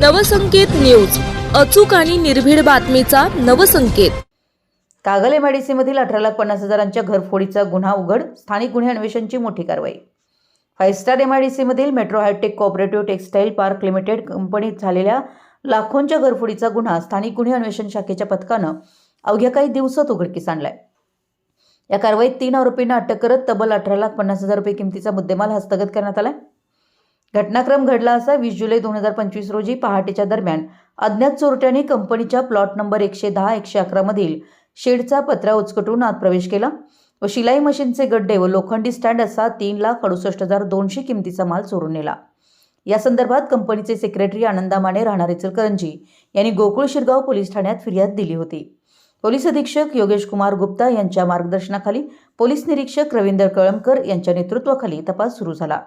Navsanket news. अचूक आणि निर्भीड बातमीचा नवसंकेत. कागल एमआयडीसीमधील अठरा लाख पन्नास हजारांच्या घरफोडीचा गुन्हा उघड स्थानिक गुन्हे अन्वेषणची मोठी कारवाई. Five star एमआयडीसीमधील metro hitech cooperative textile park limited कंपनीत झालेल्या लाखोंच्या घरफोडीचा गुन्हा स्थानिक गुन्हे अन्वेषण शाखेच्या पथकानं अवघ्या काही दिवसात उघडकीस आणलाय. या कारवाईत तीन आरोपींना अटक करत तब्बल अठरा लाख पन्नास हजार रुपये किमतीचा मुद्देमाल हस्तगत करण्यात आलाय. घटनाक्रम घडला असा वीस जुलै दोन हजार पंचवीस रोजी पहाटेच्या दरम्यान अज्ञात चोरट्यांनी कंपनीच्या प्लॉट नंबर एकशे दहा एकशे अकरा मधील शेडचा पत्रा उचकटून आत प्रवेश केला व शिलाई मशीनचे गड्डे व लोखंडी स्टँड असा तीन लाख अडुसष्ट हजार दोनशे किमतीचा माल चोरून नेला. या संदर्भात कंपनीचे सेक्रेटरी आनंदा माने राहणारे चलकरंजी यांनी गोकुळ शिरगाव पोलीस ठाण्यात फिर्याद दिली होती. पोलीस अधीक्षक योगेश कुमार गुप्ता यांच्या मार्गदर्शनाखाली पोलीस निरीक्षक रवींद्र कळमकर यांच्या नेतृत्वाखाली तपास सुरू झाला.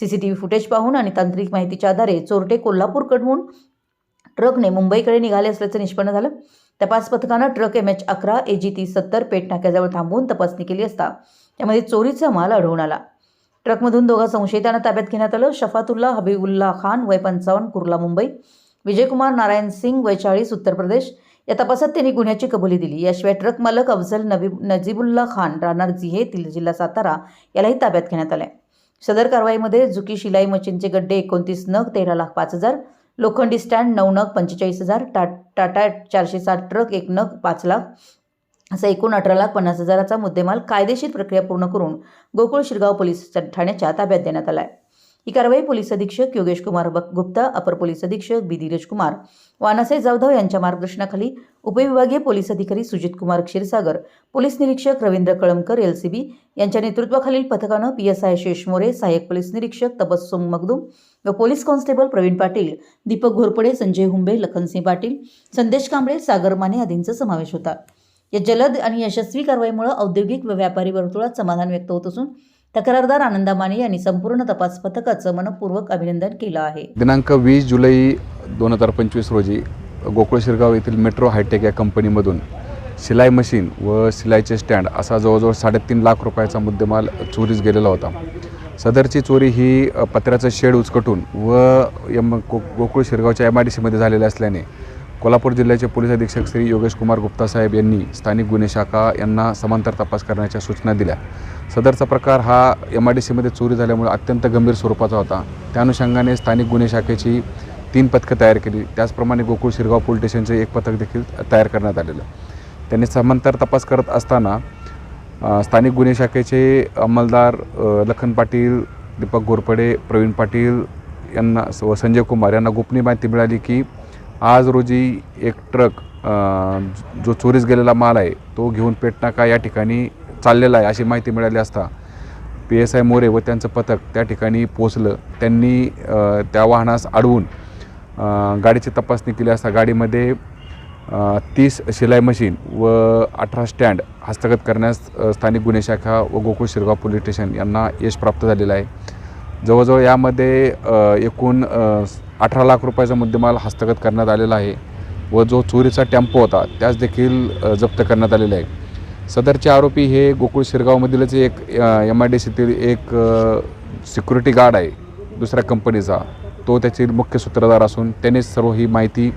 सीसीटीव्ही फुटेज पाहून आणि तांत्रिक माहितीच्या आधारे चोरटे कोल्हापूरकडून ट्रकने मुंबईकडे निघाले असल्याचं निष्पन्न झालं. तपास पथकानं ट्रक एम एच अकरा ए जी तीस सत्तर पेठ नाक्याजवळ थांबवून तपासणी केली असता त्यामध्ये चोरीचा माल आढळून आला. ट्रकमधून दोघा संशयितांना ताब्यात घेण्यात आलं. शफातुल्ला हबीबुल्ला खान वय पंचावन्न कुर्ला मुंबई. विजयकुमार नारायण सिंग वय चाळीस उत्तर प्रदेश. या तपासात त्यांनी गुन्ह्याची कबुली दिली. याशिवाय ट्रक मालक अफजल नबी नजीबुल्ला खान राहणार जिहे जिल्हा सातारा यालाही ताब्यात घेण्यात आलंय. सदर कारवाईमध्ये जुकी शिलाई मशीनचे गड्डे एकोणतीस नग तेरा लाख पाच हजार. लोखंडी स्टँड नऊ नग पंचेचाळीस हजार. टा टाटा चारशे साठ ट्रक एक नग पाच लाख. असा एकूण अठरा लाख पन्नास हजाराचा मुद्देमाल कायदेशीर प्रक्रिया पूर्ण करून गोकुळ शिरगाव पोलीस ठाण्याच्या ताब्यात देण्यात आला आहे ही कारवाई पोलीस अधीक्षक योगेश कुमार गुप्ता अपर पोलीस अधीक्षक बी. धीरज कुमार वानासाई जाधव यांच्या मार्गदर्शनाखाली उपविभागीय पोलीस अधिकारी सुजित कुमार क्षीरसागर पोलीस निरीक्षक रवींद्र कळमकर एलसीबी यांच्या नेतृत्वाखालील पथकानं पी एस आय शेष मोरे सहाय्यक पोलीस निरीक्षक तबस्सुम मगदूम व पोलीस कॉन्स्टेबल प्रवीण पाटील दीपक घोरपडे संजय हुंबे लखनसिंह पाटील संदेश कांबळे सागर माने आदींचा समावेश होता. या जलद आणि यशस्वी कारवाईमुळे औद्योगिक व व्यापारी वर्तुळात समाधान व्यक्त होत असून तक्रारदार आनंदा माने यांनी संपूर्ण तपास पथकाचं मनपूर्वक अभिनंदन केलं आहे. दिनांक वीस जुलै दोन हजार पंचवीस रोजी गोकुळ शिरगाव येथील मेट्रो हायटेक या कंपनीमधून शिलाई मशीन व शिलाईचे स्टँड असा जवळजवळ साडेतीन लाख रुपयाचा मुद्देमाल चोरीस गेलेला होता. सदरची चोरी ही पत्र्याचं शेड उचकटून व एम गो गोकुळ शिरगावच्या एम आय डी सीमध्ये झालेली असल्याने कोल्हापूर जिल्ह्याचे पोलीस अधीक्षक श्री योगेश कुमार गुप्ता साहेब यांनी स्थानिक गुन्हे शाखा यांना समांतर तपास करण्याच्या सूचना दिल्या. सदरचा प्रकार हा एम आय डी सीमध्ये चोरी झाल्यामुळे अत्यंत गंभीर स्वरूपाचा होता. त्या अनुषंगाने स्थानिक गुन्हे शाखेची तीन पथकं तयार केली. त्याचप्रमाणे गोकुळ शिरगाव पोलीस स्टेशनचे एक पथक देखील तयार करण्यात आलेलं. त्यांनी समांतर तपास करत असताना स्थानिक गुन्हे शाखेचे अंमलदार लखन पाटील दीपक घोरपडे प्रवीण पाटील यांना व संजय कुमार यांना गोपनीय माहिती मिळाली की आज रोजी एक ट्रक जो चोरीस गेलेला माल आहे तो घेऊन पेटनाका या ठिकाणी चाललेला आहे अशी माहिती मिळाली असता पी एस आय मोरे व त्यांचं पथक त्या ठिकाणी पोचलं त्यांनी त्या वाहनास अडवून गाडीची तपासणी केली असता गाडीमध्ये तीस शिलाई मशीन व अठरा स्टँड हस्तगत करण्यास स्थानिक गुन्हे शाखा व गोकुळ शिरगाव पोलीस स्टेशन यांना यश प्राप्त झालेलं आहे. जवळजवळ यामध्ये एकूण अठरा लाख रुपयाचा मुद्देमाल हस्तगत करण्यात आलेला आहे व जो चोरीचा टेम्पो होता त्यास देखील जप्त करण्यात आलेला आहे. सदरचे आरोपी हे गोकुळ शिरगावमधीलच एक एम आय डी सीतील एक सिक्युरिटी गार्ड आहे दुसऱ्या कंपनीचा तो त्याचे मुख्य सूत्रधार असून त्यानेच सर्व ही माहिती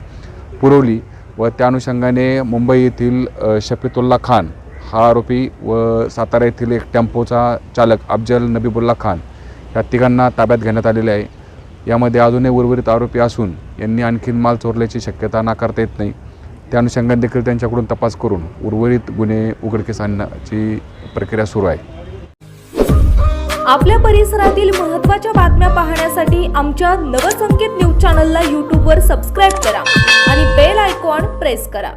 पुरवली व त्या अनुषंगाने मुंबई येथील अ, शफीतुल्ला खान हा आरोपी व सातारा येथील एक टेम्पोचा चालक अफजल नबीबुल्ला खान या तिघांना ताब्यात घेण्यात आलेले आहे. यामध्ये अजूनही उर्वरित आरोपी असून यांनी आणखीन माल चोरल्याची शक्यता नाकारता येत नाही. त्या अनुषंगाने देखील त्यांच्याकडून तपास करून उर्वरित गुन्हे उघडकीस आणण्याची प्रक्रिया सुरू आहे. आपल्या परिसरातील महत्त्वाच्या बातम्या पाहण्यासाठी आमच्या नवसंकेत न्यूज चॅनलला यूट्यूबवर सबस्क्राईब करा आणि बेल आयकॉन प्रेस करा.